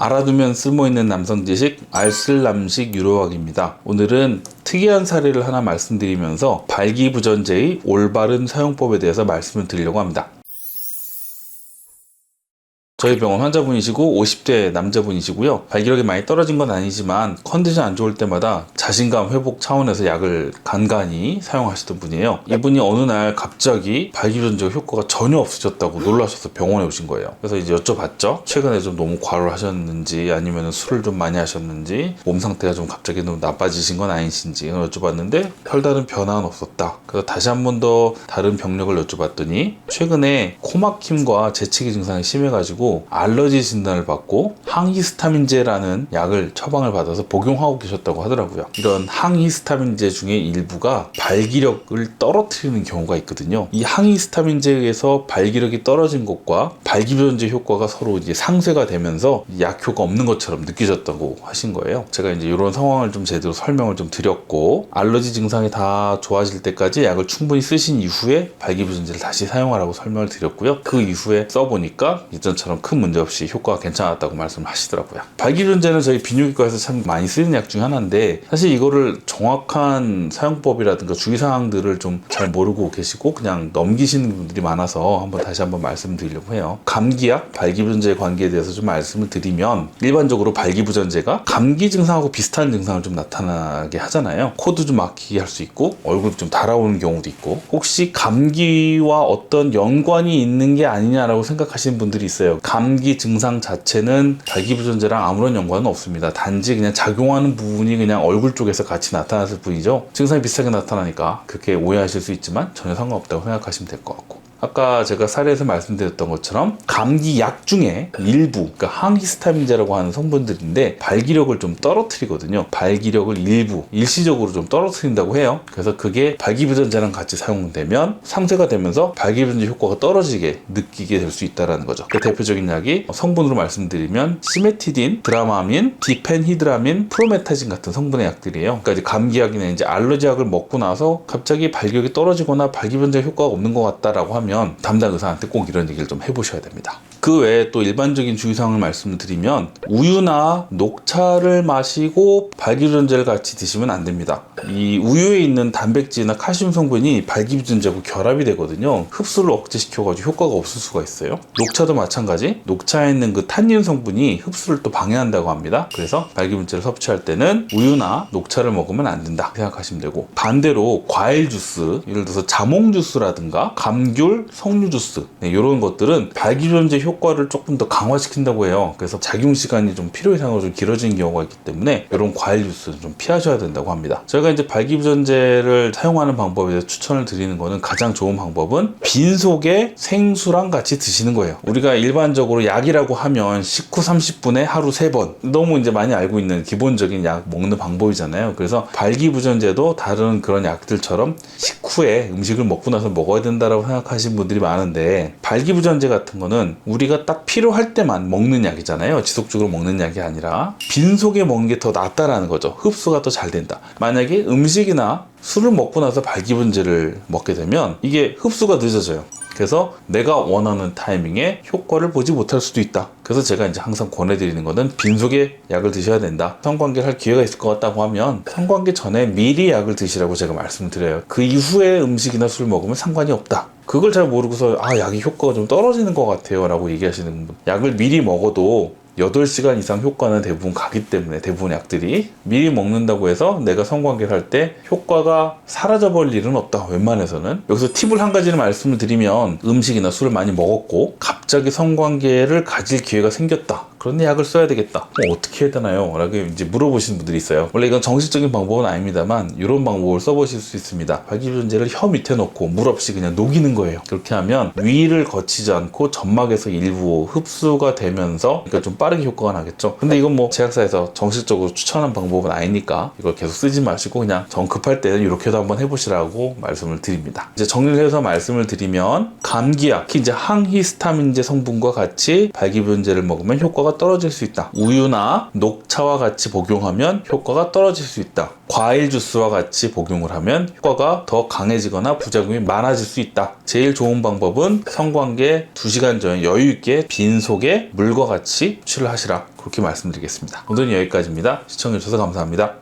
알아두면 쓸모있는 남성 지식 알쓸남식 유로학입니다. 오늘은 특이한 사례를 하나 말씀드리면서 발기부전제의 올바른 사용법에 대해서 말씀을 드리려고 합니다. 저희 병원 환자분이시고 50대 남자분이시고요. 발기력이 많이 떨어진 건 아니지만 컨디션 안 좋을 때마다 자신감 회복 차원에서 약을 간간히 사용하시던 분이에요. 이분이 어느 날 갑자기 발기전적 효과가 전혀 없어졌다고 놀라셔서 병원에 오신 거예요. 그래서 이제 여쭤봤죠. 최근에 좀 너무 과로를 하셨는지 아니면 술을 좀 많이 하셨는지 몸 상태가 좀 갑자기 너무 나빠지신 건 아니신지 여쭤봤는데 별다른 변화는 없었다. 그래서 다시 한 번 더 다른 병력을 여쭤봤더니 최근에 코막힘과 재채기 증상이 심해가지고 알러지 진단을 받고 항히스타민제라는 약을 처방을 받아서 복용하고 계셨다고 하더라고요. 이런 항히스타민제 중에 일부가 발기력을 떨어뜨리는 경우가 있거든요. 이 항히스타민제에 의해서 발기력이 떨어진 것과 발기변제 효과가 서로 이제 상쇄가 되면서 약효가 없는 것처럼 느껴졌다고 하신 거예요. 제가 이제 이런 상황을 좀 제대로 설명을 좀 드렸고 알러지 증상이 다 좋아질 때까지 약을 충분히 쓰신 이후에 발기부전제를 다시 사용하라고 설명을 드렸고요. 그 이후에 써보니까 예전처럼 큰 문제 없이 효과가 괜찮았다고 말씀을 하시더라고요. 발기전제는 저희 비뇨기과에서 참 많이 쓰는 약 중에 하나인데 사실 이거를 정확한 사용법이라든가 주의사항들을 좀 잘 모르고 계시고 그냥 넘기시는 분들이 많아서 한번 다시 한번 말씀드리려고 해요. 감기약, 발기부전제 관계에 대해서 좀 말씀을 드리면 일반적으로 발기부전제가 감기 증상하고 비슷한 증상을 좀 나타나게 하잖아요. 코도 좀 막히게 할 수 있고 얼굴도 좀 달아오는 경우도 있고 혹시 감기와 어떤 연관이 있는 게 아니냐라고 생각하시는 분들이 있어요. 감기 증상 자체는 발기부전제랑 아무런 연관은 없습니다. 단지 그냥 작용하는 부분이 그냥 얼굴 쪽에서 같이 나타났을 뿐이죠. 증상이 비슷하게 나타나니까 그렇게 오해하실 수 있지만 전혀 상관없다고 생각하시면 될 것 같고. 아까 제가 사례에서 말씀드렸던 것처럼 감기 약 중에 일부, 그러니까 항히스타민제라고 하는 성분들인데 발기력을 좀 떨어뜨리거든요. 발기력을 일부, 일시적으로 좀 떨어뜨린다고 해요. 그래서 그게 발기부전제랑 같이 사용되면 상쇄가 되면서 발기부전제 효과가 떨어지게 느끼게 될 수 있다는 거죠. 그 대표적인 약이 성분으로 말씀드리면 시메티딘, 드라마민, 디펜히드라민, 프로메타진 같은 성분의 약들이에요. 그러니까 이제 감기약이나 이제 알러지약을 먹고 나서 갑자기 발기력이 떨어지거나 발기부전제 효과가 없는 것 같다라고 하면 하면 담당 의사한테 꼭 이런 얘기를 좀 해보셔야 됩니다. 그 외에 또 일반적인 주의사항을 말씀드리면 우유나 녹차를 마시고 발기부전제를 같이 드시면 안 됩니다. 이 우유에 있는 단백질이나 칼슘 성분이 발기부전제하고 결합이 되거든요. 흡수를 억제시켜가지고 효과가 없을 수가 있어요. 녹차도 마찬가지. 녹차에 있는 그 탄닌 성분이 흡수를 또 방해한다고 합니다. 그래서 발기부전제를 섭취할 때는 우유나 녹차를 먹으면 안 된다 생각하시면 되고 반대로 과일 주스, 예를 들어서 자몽 주스라든가 감귤, 석류 주스 네, 이런 것들은 발기부전제 효과를 조금 더 강화시킨다고 해요. 그래서 작용 시간이 좀 필요 이상으로 좀 길어지는 경우가 있기 때문에 이런 과일 주스는 좀 피하셔야 된다고 합니다. 저희가 이제 발기부전제를 사용하는 방법에 대해서 추천을 드리는 거는 가장 좋은 방법은 빈속에 생수랑 같이 드시는 거예요. 우리가 일반적으로 약이라고 하면 식후 30분에 하루 3번 너무 이제 많이 알고 있는 기본적인 약 먹는 방법이잖아요. 그래서 발기부전제도 다른 그런 약들처럼 식 후에 음식을 먹고 나서 먹어야 된다라고 생각하시는 분들이 많은데 발기부전제 같은 거는 우리가 딱 필요할 때만 먹는 약이잖아요. 지속적으로 먹는 약이 아니라 빈속에 먹는 게 더 낫다라는 거죠. 흡수가 더 잘 된다. 만약에 음식이나 술을 먹고 나서 발기분제를 먹게 되면 이게 흡수가 늦어져요. 그래서 내가 원하는 타이밍에 효과를 보지 못할 수도 있다. 그래서 제가 이제 항상 권해드리는 거는 빈속에 약을 드셔야 된다. 성관계를 할 기회가 있을 것 같다고 하면 성관계 전에 미리 약을 드시라고 제가 말씀을 드려요. 그 이후에 음식이나 술 먹으면 상관이 없다. 그걸 잘 모르고서 아 약이 효과가 좀 떨어지는 것 같아요 라고 얘기하시는 분 약을 미리 먹어도 8시간 이상 효과는 대부분 가기 때문에 대부분 약들이 미리 먹는다고 해서 내가 성관계를 할 때 효과가 사라져 버릴 일은 없다. 웬만해서는. 여기서 팁을 한 가지를 말씀을 드리면 음식이나 술을 많이 먹었고 갑자기 성관계를 가질 기회가 생겼다 그런데 약을 써야 되겠다. 뭐 어떻게 해야 되나요? 라고 이제 물어보시는 분들이 있어요. 원래 이건 정식적인 방법은 아닙니다만 이런 방법을 써보실 수 있습니다. 발기부전제를 혀 밑에 넣고 물 없이 그냥 녹이는 거예요. 그렇게 하면 위를 거치지 않고 점막에서 일부 흡수가 되면서 그러니까 좀 빠르게 효과가 나겠죠. 근데 이건 뭐 제약사에서 정식적으로 추천한 방법은 아니니까 이걸 계속 쓰지 마시고 그냥 정 급할 때는 이렇게도 한번 해보시라고 말씀을 드립니다. 이제 정리를 해서 말씀을 드리면 감기약, 특히 이제 항히스타민제 성분과 같이 발기부전제를 먹으면 효과가 효과가 떨어질 수 있다. 우유나 녹차와 같이 복용하면 효과가 떨어질 수 있다. 과일 주스와 같이 복용을 하면 효과가 더 강해지거나 부작용이 많아질 수 있다. 제일 좋은 방법은 성관계 2시간 전에 여유 있게 빈 속에 물과 같이 취를 하시라. 그렇게 말씀드리겠습니다. 오늘은 여기까지입니다. 시청해주셔서 감사합니다.